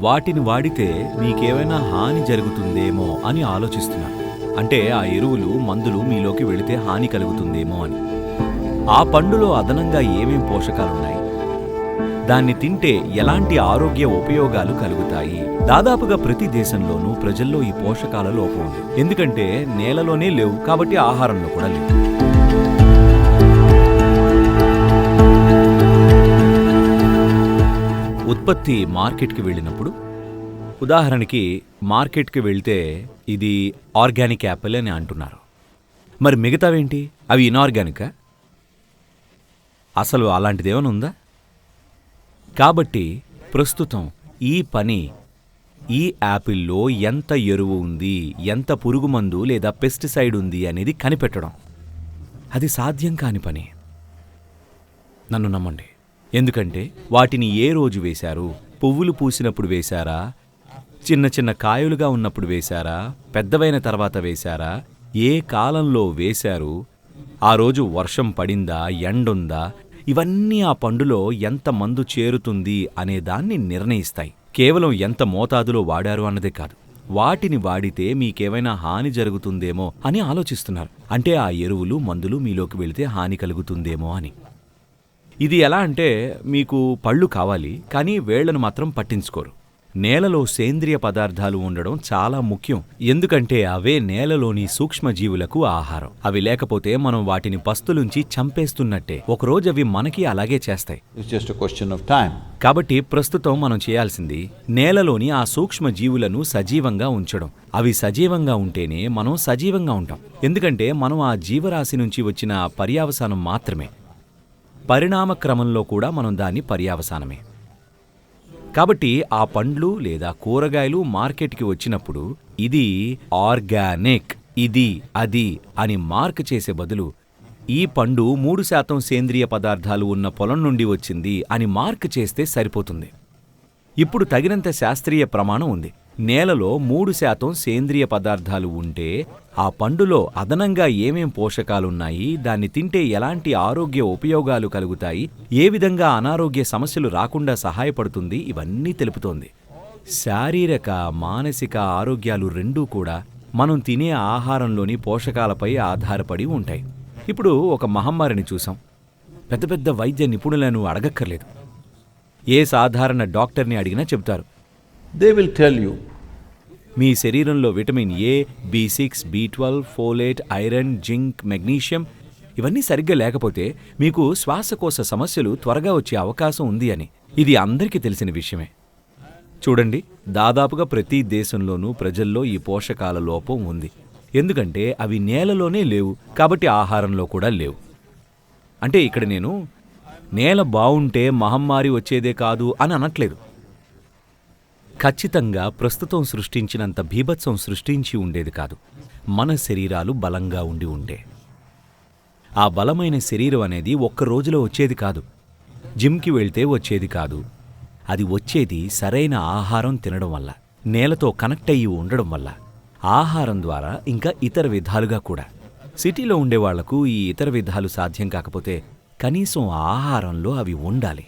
వాటిని వాడితే మీకేమైనా హాని జరుగుతుందేమో అని ఆలోచిస్తున్నాను. అంటే ఆ ఎరువులు మందులు మీలోకి వెళితే హాని కలుగుతుందేమో అని. ఆ పండులో అదనంగా ఏమేం పోషకాలున్నాయి? దాన్ని తింటే ఎలాంటి ఆరోగ్య ఉపయోగాలు కలుగుతాయి? దాదాపుగా ప్రతి దేశంలోనూ ప్రజల్లో ఈ పోషకాల లోపం ఉంది. ఎందుకంటే నేలలోనే లేవు కాబట్టి ఆహారంలో కూడా లేవు. ఉత్పత్తి మార్కెట్కి వెళ్ళినప్పుడు ఉదాహరణకి మార్కెట్కి వెళ్తే ఇది ఆర్గానిక్ యాపిల్ అని అంటున్నారు. మరి మిగతావేంటి? అవి ఇనార్గానికా అసలు అలాంటిదేమైనా ఉందా? కాబట్టి ప్రస్తుతం ఈ పని ఈ యాపిల్లో ఎంత ఎరువు ఉంది ఎంత పురుగుమందు లేదా పెస్టిసైడ్ ఉంది అనేది కనిపెట్టడం. అది సాధ్యం కాని పని. నన్ను నమ్మండి. ఎందుకంటే వాటిని ఏ రోజు వేశారు? పువ్వులు పూసినప్పుడు వేశారా? చిన్న చిన్న కాయలుగా ఉన్నప్పుడు వేశారా? పెద్దవైన తర్వాత వేశారా? ఏ కాలంలో వేశారు? ఆ రోజు వర్షం పడిందా? ఎండుందా? ఇవన్నీ ఆ పండులో ఎంత మందు చేరుతుంది అనే దాన్ని నిర్ణయిస్తాయి. కేవలం ఎంత మోతాదులో వాడారు అన్నదే కాదు. వాటిని వాడితే మీకేమైనా హాని జరుగుతుందేమో అని ఆలోచిస్తున్నారు. అంటే ఆ ఎరువులు మందులు మీలోకి వెళితే హాని కలుగుతుందేమో అని. ఇది ఎలా అంటే మీకు పళ్ళు కావాలి కానీ వేళ్ళను మాత్రం పట్టించుకోరు. నేలలో సేంద్రియ పదార్థాలు ఉండడం చాలా ముఖ్యం. ఎందుకంటే అవే నేలలోని సూక్ష్మజీవులకు ఆహారం. అవి లేకపోతే మనం వాటిని పస్తులుంచి చంపేస్తున్నట్టే. ఒకరోజు అవి మనకి అలాగే చేస్తాయి. కాబట్టి ప్రస్తుతం మనం చేయాల్సింది నేలలోని ఆ సూక్ష్మ జీవులను సజీవంగా ఉంచడం. అవి సజీవంగా ఉంటేనే మనం సజీవంగా ఉంటాం. ఎందుకంటే మనం ఆ జీవరాశి నుంచి వచ్చిన పర్యావసానం మాత్రమే. పరిణామ క్రమంలో కూడా మనం దాన్ని పర్యావసానమే. కాబట్టి ఆ పండ్లు లేదా కూరగాయలు మార్కెట్కి వచ్చినప్పుడు ఇది ఆర్గానిక్ ఇది అది అని మార్క్ చేసే బదులు ఈ పండు మూడు శాతం సేంద్రియ పదార్థాలు ఉన్న పొలం నుండి వచ్చింది అని మార్క్ చేస్తే సరిపోతుంది. ఇప్పుడు తగినంత శాస్త్రీయ ప్రమాణం ఉంది. నేలలో మూడు శాతం సేంద్రియ పదార్థాలు ఉంటే ఆ పండులో అదనంగా ఏమేం పోషకాలున్నాయి దాన్ని తింటే ఎలాంటి ఆరోగ్య ఉపయోగాలు కలుగుతాయి ఏ విధంగా అనారోగ్య సమస్యలు రాకుండా సహాయపడుతుంది ఇవన్నీ తెలుపుతోంది. శారీరక మానసిక ఆరోగ్యాలు రెండూ కూడా మనం తినే ఆహారంలోని పోషకాలపై ఆధారపడి ఉంటాయి. ఇప్పుడు ఒక మహమ్మారిని చూసాం. పెద్ద పెద్ద వైద్య నిపుణులను అడగక్కర్లేదు. ఏ సాధారణ డాక్టర్ని అడిగినా చెబుతారు. దే విల్ టెల్ యూ మీ శరీరంలో vitamin A B six B twelve folate iron zinc magnesium ఇవన్నీ సరిగ్గా లేకపోతే మీకు శ్వాసకోశ సమస్యలు త్వరగా వచ్చే అవకాశం ఉంది అని. ఇది అందరికీ తెలిసిన విషయమే. చూడండి దాదాపుగా ప్రతి దేశంలోనూ ప్రజల్లో ఈ పోషకాల లోపం ఉంది. ఎందుకంటే అవి నేలలోనే లేవు కాబట్టి ఆహారంలో కూడా లేవు. అంటే ఇక్కడ నేను నేల బావుంటే మహమ్మారి వచ్చేదే కాదు అని అనట్లేదు. ఖచ్చితంగా ప్రస్తుతం సృష్టించినంత భీభత్సం సృష్టించి ఉండేది కాదు. మన శరీరాలు బలంగా ఉండి ఉండే. ఆ బలమైన శరీరం అనేది ఒక్క రోజులో వచ్చేది కాదు. జిమ్కి వెళ్తే వచ్చేది కాదు. అది వచ్చేది సరైన ఆహారం తినడం వల్ల నేలతో కనెక్ట్ అయ్యి ఉండడం వల్ల. ఆహారం ద్వారా ఇంకా ఇతర విధాలుగా కూడా. సిటీలో ఉండేవాళ్ళకు ఈ ఇతర విధాలు సాధ్యం కాకపోతే కనీసం ఆహారంలో అవి ఉండాలి.